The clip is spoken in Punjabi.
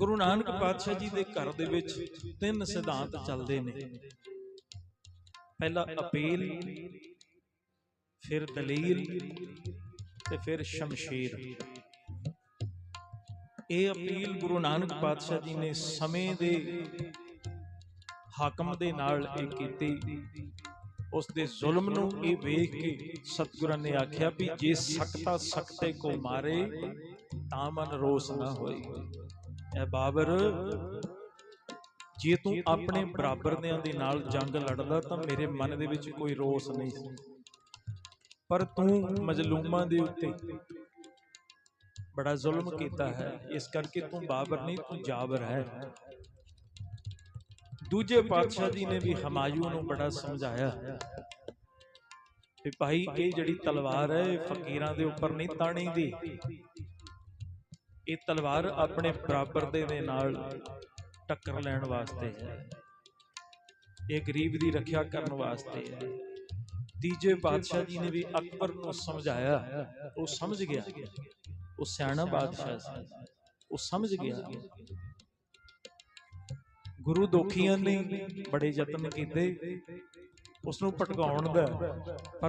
ਗੁਰੂ ਨਾਨਕ ਪਾਤਸ਼ਾਹ ਜੀ ਦੇ ਘਰ ਦੇ ਵਿੱਚ ਤਿੰਨ ਸਿਧਾਂਤ ਚੱਲਦੇ ਨੇ। ਪਹਿਲਾ ਅਪੀਲ, ਫਿਰ ਦਲੀਲ ਤੇ ਫਿਰ ਸ਼ਮਸ਼ੀਰ। ਇਹ ਅਪੀਲ ਗੁਰੂ ਨਾਨਕ ਪਾਤਸ਼ਾਹ ਜੀ ਨੇ ਸਮੇਂ ਦੇ ਹਾਕਮ ਦੇ ਨਾਲ ਇਹ ਕੀਤੀ। ਉਸ ਦੇ ਜ਼ੁਲਮ ਨੂੰ ਇਹ ਵੇਖ ਕੇ ਸਤਿਗੁਰਾਂ ਨੇ ਆਖਿਆ ਵੀ ਜੇ ਸਕਤਾ ਸਕਤੇ ਕੋ ਮਾਰੇ, ਤਾਂ ਮਨ ਰੋਸ ਨਾ ਹੋਏ। ਐ ਬਾਬਰ ਜੇ ਤੂੰ ਆਪਣੇ ਬਰਾਬਰਦਿਆਂ ਦੇ ਨਾਲ ਜੰਗ ਲੜਦਾ ਤਾਂ ਮੇਰੇ ਮਨ ਦੇ ਵਿੱਚ ਕੋਈ ਰੋਸ ਨਹੀਂ ਸੀ। ਪਰ ਤੂੰ ਮਜ਼ਲੂਮਾਂ ਦੇ ਉੱਤੇ ਬੜਾ ਜ਼ੁਲਮ ਕੀਤਾ ਹੈ। ਇਸ ਕਰਕੇ ਤੂੰ ਬਾਬਰ ਨਹੀਂ ਤੂੰ ਜਾਬਰ ਹੈ। ਦੂਜੇ ਪਾਤਸ਼ਾਹ ਜੀ ਨੇ ਵੀ ਹਮਾਯੂ ਨੂੰ ਬੜਾ ਸਮਝਾਇਆ। ਵੀ ਭਾਈ ਇਹ ਜਿਹੜੀ ਤਲਵਾਰ ਹੈ ਫਕੀਰਾਂ ਦੇ ਉੱਪਰ ਨਹੀਂ ਤਾਣੀ ਦੀ ਇਹ ਤਲਵਾਰ ਆਪਣੇ ਬਰਾਬਰ ਦੇ ਦੇ ਨਾਲ ਟੱਕਰ ਲੈਣ ਵਾਸਤੇ ਹੈ। ਇਹ ਗਰੀਬ ਦੀ ਰੱਖਿਆ ਕਰਨ ਵਾਸਤੇ ਹੈ। ਤੀਜੇ ਪਾਤਸ਼ਾਹ ਜੀ ਨੇ ਵੀ ਅਕਬਰ ਨੂੰ ਸਮਝਾਇਆ। ਉਹ ਸਮਝ ਗਿਆ। ਉਹ ਸਿਆਣਾ ਬਾਦਸ਼ਾਹ ਸੀ। ਉਹ ਸਮਝ ਗਿਆ। ਗੁਰੂ ਦੋਖੀਆਂ ਨੇ ਬੜੇ ਯਤਨ ਕੀਤੇ। ਉਸ ਨੂੰ ਭਟਕਾਉਣ ਦਾ। ਪਰ